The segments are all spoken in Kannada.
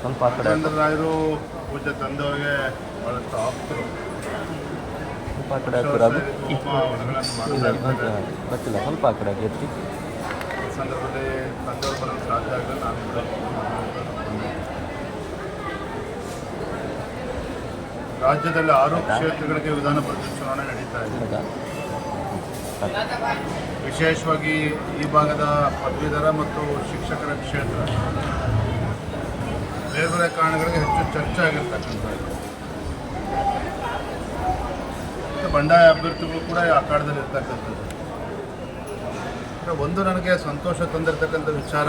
ಸ್ವಲ್ಪ ಆ ಕಡೆ ರಾಯರು ಪೂಜೆ ತಂದವರಿಗೆ ಬಹಳಷ್ಟು ಆಪ್ತರು ಸ್ವಲ್ಪ ಆ ಕಡೆ ಇರ್ತಾರೆ. ಗೊತ್ತಿಲ್ಲ ಸ್ವಲ್ಪ ಆ ಕಡೆ ಎತ್ತಿ. ಸಂದರ್ಭದಲ್ಲಿ ತಂದವ್ರು ಬರೋದು ಸಾಧ್ಯ ಆಗಲ್ಲ ನಾನು ಕೂಡ ರಾಜ್ಯದಲ್ಲಿ ಆರು ಕ್ಷೇತ್ರಗಳಿಗೆ ವಿಧಾನ ಪರಿಷತ್ ಚುನಾವಣೆ ನಡೀತಾ ಇದೆ. ವಿಶೇಷವಾಗಿ ಈ ಭಾಗದ ಪದವೀಧರ ಮತ್ತು ಶಿಕ್ಷಕರ ಕ್ಷೇತ್ರ. ಬೇರೆ ಬೇರೆ ಕಾರಣಗಳಿಗೆ ಹೆಚ್ಚು ಚರ್ಚೆ ಆಗಿರ್ತಕ್ಕಂಥದ್ದು. ಮತ್ತು ಬಂಡಾಯ ಅಭ್ಯರ್ಥಿಗಳು ಕೂಡ ಅಖಾಡದಲ್ಲಿ ಇರ್ತಕ್ಕಂಥದ್ದು. ಒಂದು ನನಗೆ ಸಂತೋಷ ತಂದಿರತಕ್ಕಂಥ ವಿಚಾರ.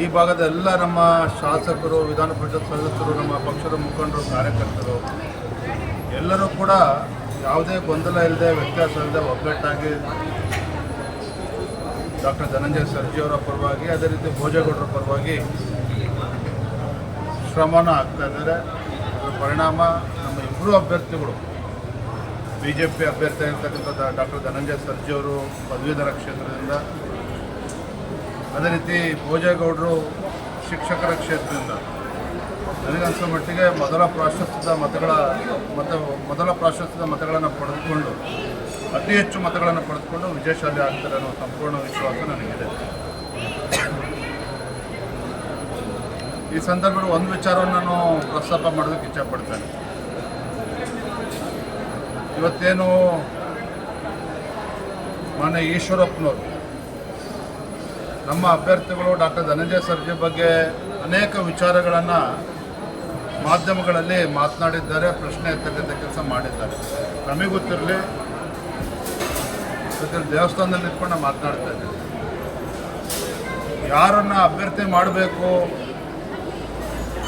ಈ ಭಾಗದ ಎಲ್ಲ ನಮ್ಮ ಶಾಸಕರು, ವಿಧಾನ ಪರಿಷತ್ ಸದಸ್ಯರು, ನಮ್ಮ ಪಕ್ಷದ ಮುಖಂಡರು, ಕಾರ್ಯಕರ್ತರು, ಎಲ್ಲರೂ ಕೂಡ ಯಾವುದೇ ಗೊಂದಲ ಇಲ್ಲದೆ ವ್ಯತ್ಯಾಸ ಇಲ್ಲದೆ ಒಗ್ಗಟ್ಟಾಗಿ ಡಾಕ್ಟರ್ ಧನಂಜಯ ಸರ್ಜಿಯವರ ಪರವಾಗಿ, ಅದೇ ರೀತಿ ಭೋಜೇಗೌಡರ ಪರವಾಗಿ ಶ್ರಮನ ಆಗ್ತಾ ಇದ್ದಾರೆ. ಅದರ ಪರಿಣಾಮ ನಮ್ಮ ಇಬ್ಬರು ಅಭ್ಯರ್ಥಿಗಳು ಬಿ ಜೆ ಪಿ ಅಭ್ಯರ್ಥಿ ಆಗಿರ್ತಕ್ಕಂಥ ಡಾಕ್ಟರ್ ಧನಂಜಯ ಸರ್ಜಿಯವರು ಪದವೀಧರ ಕ್ಷೇತ್ರದಿಂದ, ಅದೇ ರೀತಿ ಭೋಜೇಗೌಡರು ಶಿಕ್ಷಕರ ಕ್ಷೇತ್ರದಿಂದ. ನನಗನ್ಸೋ ಮಟ್ಟಿಗೆ ಮೊದಲ ಪ್ರಾಶಸ್ತ್ಯದ ಮತಗಳ, ಮತ, ಮೊದಲ ಪ್ರಾಶಸ್ತ್ಯದ ಮತಗಳನ್ನು ಪಡೆದುಕೊಂಡು ಅತಿ ಹೆಚ್ಚು ಮತಗಳನ್ನು ಪಡೆದುಕೊಂಡು ವಿಜಯಶಾಲಿ ಆಗ್ತಾರೆ ಅನ್ನೋ ಸಂಪೂರ್ಣ ವಿಶ್ವಾಸ ನನಗಿದೆ. ಈ ಸಂದರ್ಭದಲ್ಲಿ ಒಂದು ವಿಚಾರವನ್ನು ನಾನು ಪ್ರಸ್ತಾಪ ಮಾಡೋದಕ್ಕೆ ಇಚ್ಛಪಡ್ತೇನೆ. ಇವತ್ತೇನು ಮಾನ್ಯ ಈಶ್ವರಪ್ಪನವರು ನಮ್ಮ ಅಭ್ಯರ್ಥಿಗಳು ಡಾಕ್ಟರ್ ಧನಂಜಯ ಸರ್ಜಿ ಬಗ್ಗೆ ಅನೇಕ ವಿಚಾರಗಳನ್ನು ಮಾಧ್ಯಮಗಳಲ್ಲಿ ಮಾತನಾಡಿದ್ದಾರೆ, ಪ್ರಶ್ನೆ ಎತ್ತಕ್ಕಂಥ ಕೆಲಸ ಮಾಡಿದ್ದಾರೆ. ನಮಗೆ ಗೊತ್ತಿರಲಿ ಯಾಕಂದ್ರೆ ದೇವಸ್ಥಾನದಲ್ಲಿ ನಿಂತ್ಕೊಂಡು ನಾನು ಮಾತನಾಡ್ತಾ ಇದ್ದೀನಿ ಯಾರನ್ನು ಅಭ್ಯರ್ಥಿ ಮಾಡಬೇಕು,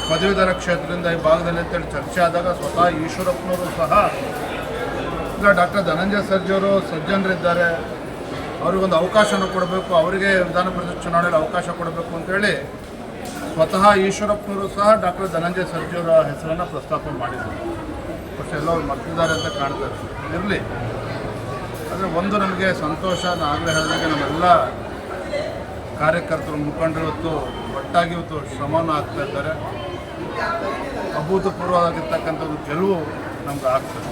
ಪದವೀಧರ ಕ್ಷೇತ್ರದಿಂದ ಈ ಭಾಗದಲ್ಲಿ ಅಂತೇಳಿ ಚರ್ಚೆ ಆದಾಗ ಸ್ವತಃ ಈಶ್ವರಪ್ಪನವರು ಸಹ, ಈಗ ಡಾಕ್ಟರ್ ಧನಂಜಯ ಸರ್ಜಿಯವರು ಸಜ್ಜನರಿದ್ದಾರೆ. ಅವ್ರಿಗೊಂದು ಅವಕಾಶನ ಕೊಡಬೇಕು, ಅವರಿಗೆ ವಿಧಾನ ಪರಿಷತ್ ಚುನಾವಣೆಯಲ್ಲಿ ಅವಕಾಶ ಕೊಡಬೇಕು ಅಂತೇಳಿ ಸ್ವತಃ ಈಶ್ವರಪ್ಪನವರು ಸಹ ಡಾಕ್ಟರ್ ಧನಂಜಯ ಸರ್ಜಿಯವರ ಹೆಸರನ್ನು ಪ್ರಸ್ತಾಪ ಮಾಡಿದ್ದಾರೆ ಎಲ್ಲ ಎಲ್ಲೋ ಮರ್ತಿದ್ದಾರೆ ಅಂತ ಕಾಣ್ತಾರೆ ಇರಲಿ. ಆದರೆ ಒಂದು ನಮಗೆ ಸಂತೋಷ ಆಗಲೇ ಹೇಳಿದಾಗ ನಮ್ಮೆಲ್ಲ ಕಾರ್ಯಕರ್ತರು ಮುಖಂಡರು ಇವತ್ತು ಒಟ್ಟಾಗಿ ಇವತ್ತು ಶ್ರಮವನ್ನು ಆಗ್ತಾ ಇದ್ದಾರೆ. ಅಭೂತಪೂರ್ವವಾಗಿರ್ತಕ್ಕಂಥ ಒಂದು ಗೆಲುವು ನಮ್ಗೆ ಆಗ್ತದೆ.